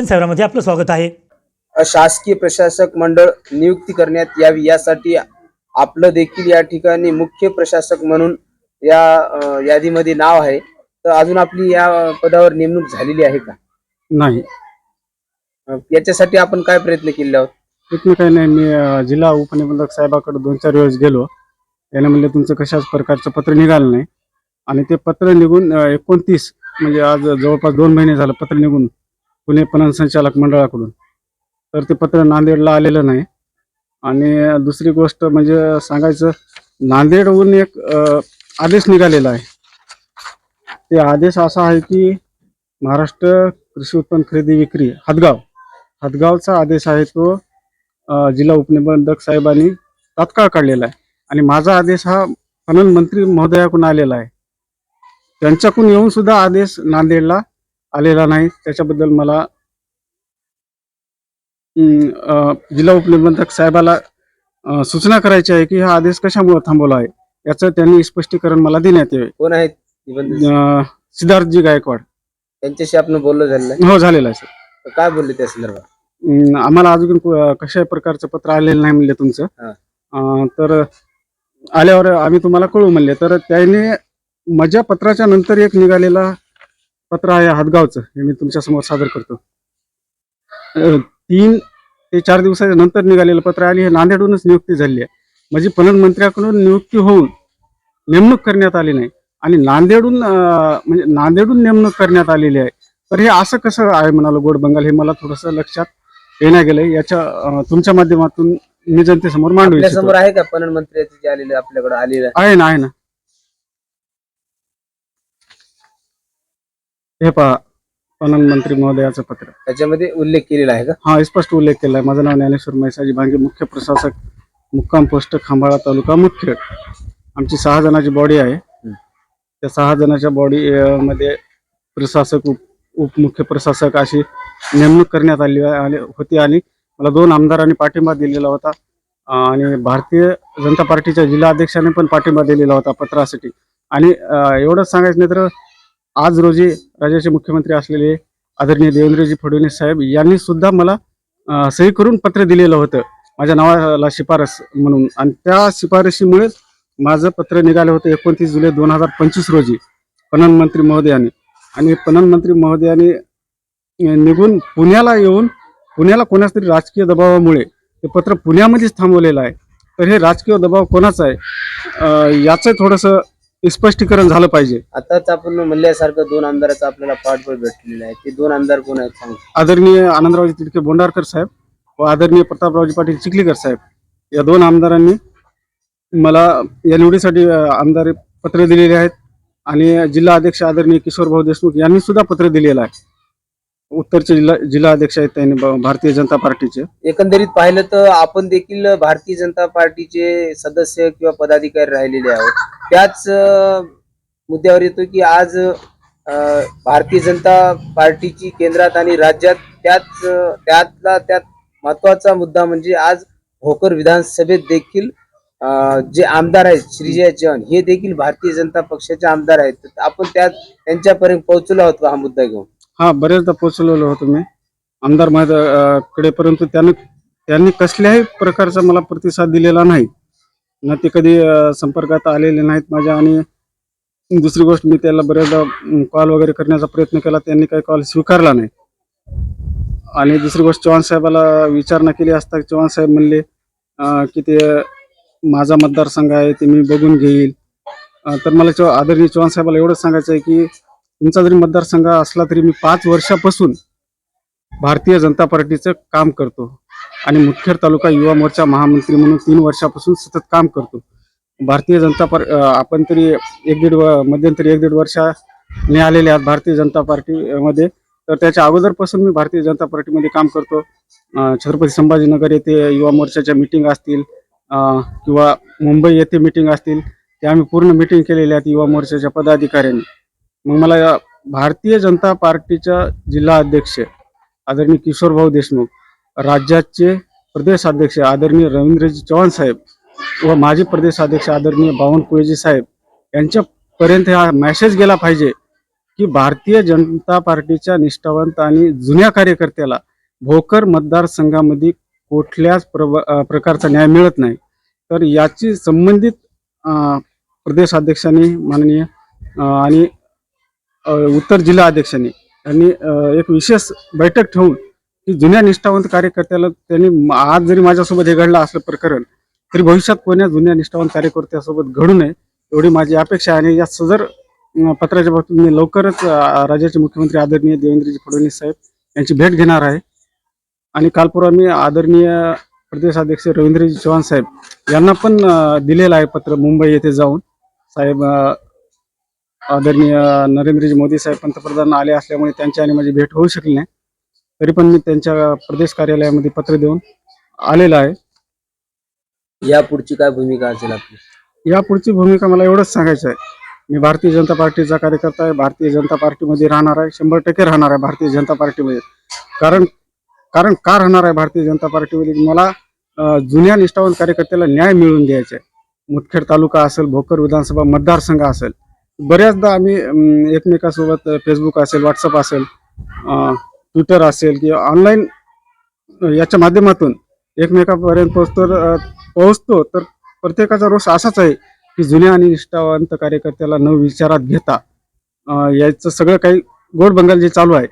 जनसेवामध्ये आपलं स्वागत आहे. शासकीय प्रशासक मंडळ नियुक्ती करण्यात यावी यासाठी आपलं देखील या ठिकाणी मुख्य प्रशासक म्हणून या यादीमध्ये नाव आहे. तर अजून आपली या पदावर नेमणूक झालेली आहे का? नाही. याच्यासाठी आपण काय प्रयत्न केले आहोत? इथनं काही नाही. मी जिल्हा उपनिबंधक साहेबाकडे दोन चार वेळेस गेलो. त्याने म्हणले तुमचं कशाच प्रकारचं पत्र निघालं नाही. आणि ते पत्र निघून एकोणतीस म्हणजे आज जवळपास दोन महिने झालं पत्र निघून पुणे पणन संचालक मंडळाकडून. तर ते पत्र नांदेडला आलेलं नाही. आणि दुसरी गोष्ट म्हणजे सांगायचं नांदेडहून एक आदेश निघालेला आहे. ते आदेश असा आहे की महाराष्ट्र कृषी उत्पन्न खरेदी विक्री हदगाव. हदगावचा आदेश आहे तो जिल्हा उपनिबंधक साहेबांनी तात्काळ काढलेला आहे. आणि माझा आदेश हा पणन मंत्री महोदयाकडून आलेला आहे. त्यांच्याकडून येऊन सुद्धा आदेश नांदेडला आलेला नाही. त्याच्याबद्दल मला जिल्हा उपनिबंधक साहेबाला सूचना करायची आहे की हा आदेश कशामुळे थांबवला आहे? याचं त्यांनी स्पष्टीकरण मला देण्यात यावे. कोण आहेत निबंधक? अ, सिद्धार्थजी गायकवाड. त्यांच्याशी आपण बोललो झालेलं आहे हो झालेला आहे सर. तर काय बोलले त्या संदर्भात? अं, आम्हाला अजून को- कशा प्रकारचं पत्र आलेलं नाही म्हणले तुमचं. हा. अं, तर आल्यावर आम्ही तुम्हाला कळू म्हणले. तर त्याने माझ्या पत्राच्या नंतर एक निघालेला पत्र आहे हातगावचं हे मी तुमच्यासमोर सादर करतो. तीन ते चार दिवसाच्या नंतर निघालेलं पत्र आली हे नांदेडहूनच नियुक्ती झाली आहे. म्हणजे पणन मंत्र्याकडून नियुक्ती होऊन नेमणूक करण्यात आली नाही. आणि नांदेडहून अं, म्हणजे नांदेडहून नेमणूक करण्यात आलेली आहे. तर हे असं कसं आहे म्हणालो गोड बंगाल हे मला थोडंसं लक्षात येण्या गेलंय. याच्या तुमच्या माध्यमातून मी जनतेसमोर मांडू समोर आहे का पणन मंत्र्याचे जे आलेले आपल्याकडे आलेलं आहे ना आहे ना. हे पहा पणन मंत्री महोदयाचं पत्र. त्याच्यामध्ये उल्लेख केलेला आहे का? हा स्पष्ट उल्लेख केला आहे. माझं नाव ज्ञानेश्वर मैसाजी भांगे मुख्य प्रशासक मुक्काम पोस्ट खांबाळा तालुका मुखेड आमची सहा जणांची बॉडी आहे. त्या सहा जणांच्या बॉडी मध्ये प्रशासक उप उपमुख्य प्रशासक अशी नेमणूक करण्यात आली आली होती आणि मला दोन आमदारांनी पाठिंबा दिलेला होता. आणि भारतीय जनता पार्टीच्या जिल्हा अध्यक्षाने पण पाठिंबा दिलेला होता पत्रासाठी. आणि एवढंच सांगायचं नाही तर आज रोजी राज्याचे मुख्यमंत्री असलेले आदरणीय देवेंद्रजी फडणवीस साहेब यांनी सुद्धा मला सही करून पत्र दिलेलं होतं. माझ्या नावाला शिफारस म्हणून. आणि त्या शिफारशीमुळेच माझं पत्र निघालं होतं एकोणतीस जुलै दोन हजार पंचवीस रोजी पणन मंत्री महोदयाने. आणि पणन मंत्री महोदयाने निघून पुण्याला येऊन पुण्याला कोणाच तरी राजकीय दबावामुळे ते पत्र पुण्यामध्येच थांबवलेलं आहे. तर हे राजकीय दबाव कोणाचा आहे? याचं थोडंसं स्पष्टीकरण झालं पाहिजे. आताच आपण म्हणल्यासारखं दोन आमदाराचं आपल्याला पाठबळ भेटलेलं आहे. ते दोन आमदार कोण आहेत सांग? आदरणीय आनंदरावजी तिडके बोंडारकर साहेब व आदरणीय प्रतापरावजी पाटील चिखलीकर साहेब या दोन आमदारांनी मला या निवडीसाठी अ, आमदार पत्र दिलेले आहेत आणि जिल्हा अध्यक्ष आदरणीय किशोर भाऊ देशमुख यांनी सुद्धा पत्र दिलेलं आहे. उत्तरचे जिल्हा जिल्हा अध्यक्ष आहेत त्यांनी ब- भारतीय जनता पार्टीचे. एकंदरीत पाहिलं तर आपण देखील भारतीय जनता पार्टीचे सदस्य किंवा पदाधिकारी राहिलेले आहोत. त्याच मुद्द्यावर येतो की आज भारतीय जनता पार्टीची केंद्रात आणि राज्यात त्याच त्यातला त्यात महत्त्वाचा मुद्दा म्हणजे आज भोकर विधानसभेत देखील जे आमदार आहेत श्रीजय जन हे देखील भारतीय जनता पक्षाचे आमदार आहेत. आपण त्यात त्यांच्यापर्यंत पोहोचलो आहोत का हा मुद्दा घेऊन? हा बरेचदा पोहोचलेलो होतो मी आमदार महोदयकडे परंतु त्यांनी त्यांनी कसल्याही प्रकारचा मला प्रतिसाद दिलेला नाही. ना ते कधी संपर्कात आलेले नाहीत माझ्या आणि दुसरी गोष्ट मी त्याला बऱ्याचदा कॉल वगैरे करण्याचा प्रयत्न केला त्यांनी काही कॉल स्वीकारला नाही. आणि दुसरी गोष्ट चव्हाण साहेबाला विचारणा केली असता चव्हाण साहेब म्हणले की ते माझा मतदारसंघ आहे ते मी बघून घेईल. तर मला चव्हा आदरणीय चव्हाण साहेबाला एवढंच सांगायचं आहे की तुमचा जरी मतदारसंघ असला तरी मी पाच वर्षापासून भारतीय जनता पार्टीचं काम करतो. आणि मुदखेड तालुका युवा मोर्चा महामंत्री म्हणून तीन वर्षापासून सतत काम करतो. भारतीय जनता पार आपण तरी एक दीड व- मध्यंतरी एक दीड वर्षाने आलेले आहात भारतीय जनता पार्टीमध्ये. तर त्याच्या अगोदरपासून मी भारतीय जनता पार्टीमध्ये काम करतो. छत्रपती संभाजीनगर येथे युवा मोर्चाच्या मिटिंग असतील किंवा मुंबई येथे मिटिंग असतील ते आम्ही पूर्ण मिटिंग केलेल्या आहेत युवा मोर्चाच्या पदाधिकाऱ्यांनी. मग मला भारतीय जनता पार्टीच्या जिल्हा अध्यक्ष आदरणीय किशोर भाऊ देशमुख राज्याचे प्रदेश अध्यक्ष आदरणीय रवींद्रजी चव्हाण साहेब व माजी प्रदेश अध्यक्ष आदरणीय बावनकुळेजी साहेब यांच्यापर्यंत हा मेसेज गेला पाहिजे की भारतीय जनता पार्टीच्या निष्ठावंत आणि जुन्या कार्यकर्त्याला भोकर मतदारसंघामध्ये कुठल्याच प्रव प्रकारचा न्याय मिळत नाही. तर याची संबंधित प्रदेशाध्यक्षांनी माननीय आणि उत्तर जिल्हा अध्यक्षांनी यांनी एक विशेष बैठक ठेवून की जुन्या निष्ठावंत कार्यकर्त्याला त्यांनी आज जरी माझ्यासोबत हे घडलं असलं प्रकरण तरी भविष्यात कोण्या जुन्या निष्ठावंत कार्यकर्त्यासोबत घडू नये एवढी माझी अपेक्षा आहे. आणि या सदर पत्राच्या बाबतीत मी लवकरच राज्याचे मुख्यमंत्री आदरणीय देवेंद्रजी फडणवीस साहेब यांची भेट घेणार आहे. आणि काल परवा मी आदरणीय प्रदेशाध्यक्ष रवींद्रजी चव्हाण साहेब यांना पण दिलेलं आहे पत्र मुंबई येथे जाऊन. साहेब आदरणीय नरेंद्रजी मोदी साहेब पंतप्रधान आले असल्यामुळे त्यांची आणि माझी भेट होऊ शकली नाही. तरी पण मी त्यांच्या प्रदेश कार्यालयामध्ये पत्र देऊन आलेला आहे. या पुढची काय भूमिका असेल आपली? या पुढची भूमिका मला एवढंच सांगायचं आहे. मी भारतीय जनता पार्टीचा कार्यकर्ता आहे. भारतीय जनता पार्टीमध्ये राहणार आहे. शंभर टक्के राहणार आहे भारतीय जनता पार्टीमध्ये. कारण कारण का राहणार आहे भारतीय जनता पार्टीमध्ये? मला अं, जुन्या निष्ठावंत कार्यकर्त्याला न्याय मिळवून द्यायचा आहे. मुदखेड तालुका असेल भोकर विधानसभा मतदारसंघ असेल. बऱ्याचदा आम्ही अं, एकमेकासोबत फेसबुक असेल व्हॉट्सअप असेल ट्विटर असेल किंवा ऑनलाईन याच्या माध्यमातून एकमेकापर्यंत पोहोचतो पोहोचतो तर प्रत्येकाचा रोष असाच आहे की जुन्या आणि निष्ठावंत कार्यकर्त्याला न विचारात घेता याचं सगळं काही गोड बंगाल जे चालू आहे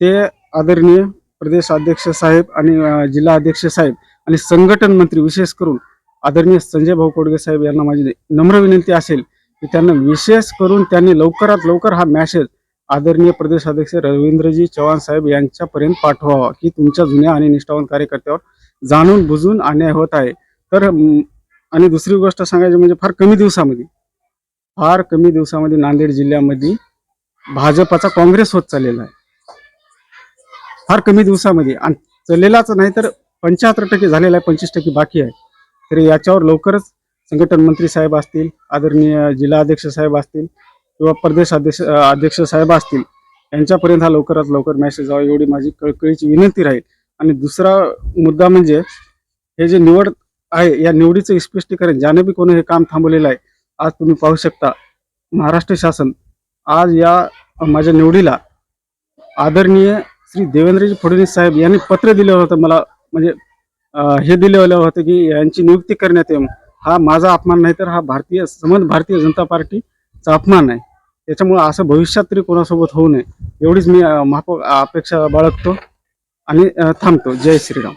ते आदरणीय प्रदेश अध्यक्ष साहेब आणि जिल्हा अध्यक्ष साहेब आणि संघटन मंत्री विशेष करून आदरणीय संजय भाऊ कोडगे साहेब यांना माझी नम्र विनंती असेल की त्यांना विशेष करून त्यांनी लवकरात लवकर हा मॅसेज आदरणीय प्रदेश अध्यक्ष रवींद्रजी चव्हाण साहेब यांच्यापर्यंत पाठवावा की तुमच्या जुन्या आणि निष्ठावान कार्यकर्त्यावर जाणून बुजून अन्याय होत आहे. तर आणि दुसरी गोष्ट सांगायची म्हणजे फार कमी दिवसामध्ये फार कमी दिवसामध्ये नांदेड जिल्ह्यामध्ये भाजपाचा काँग्रेस होत चाललेला आहे. फार कमी दिवसामध्ये आणि चाललेलाच नाही तर पंच्याहत्तर टक्के झालेला आहे पंचवीस टक्के बाकी आहे. तर याच्यावर लवकरच संघटन मंत्री साहेब असतील आदरणीय जिल्हा अध्यक्ष साहेब असतील किंवा प्रदेश अध्यक्ष अध्यक्ष साहेब असतील यांच्यापर्यंत हा लवकरात लवकर मेसेज जावा एवढी माझी कळकळीची विनंती राहील. आणि दुसरा मुद्दा म्हणजे हे जे निवड आहे या निवडीचं स्पष्टीकरण ज्याने बी कोणी हे काम थांबवलेलं आहे आज तुम्ही पाहू शकता महाराष्ट्र शासन आज या माझ्या निवडीला आदरणीय श्री देवेंद्रजी फडणवीस साहेब यांनी पत्र दिलं होतं मला म्हणजे हे दिलेलं होतं की यांची नियुक्ती करण्यात येऊन हा माझा अपमान नाही तर हा भारतीय समज भारतीय जनता पार्टीचा अपमान आहे. त्याच्यामुळं असं भविष्यात तरी कोणासोबत होऊ नये. एवढीच मी महाप अपेक्षा बाळगतो आणि थांबतो. जय श्रीराम.